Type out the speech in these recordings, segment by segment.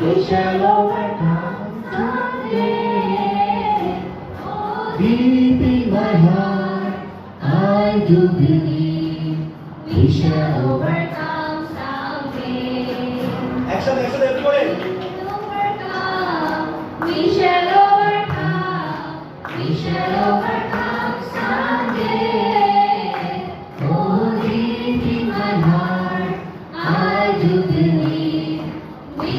We shall overcome someday. Deep in my heart, I do believe we shall overcome someday. Action, action, everybody. Overcome, we shall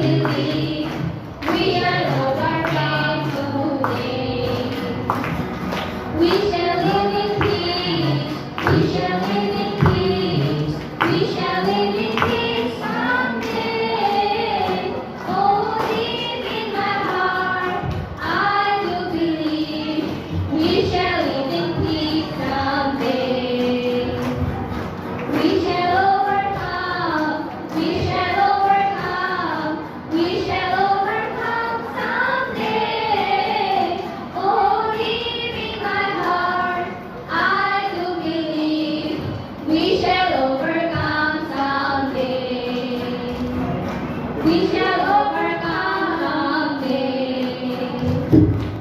Thank you. We shall overcome. Amen.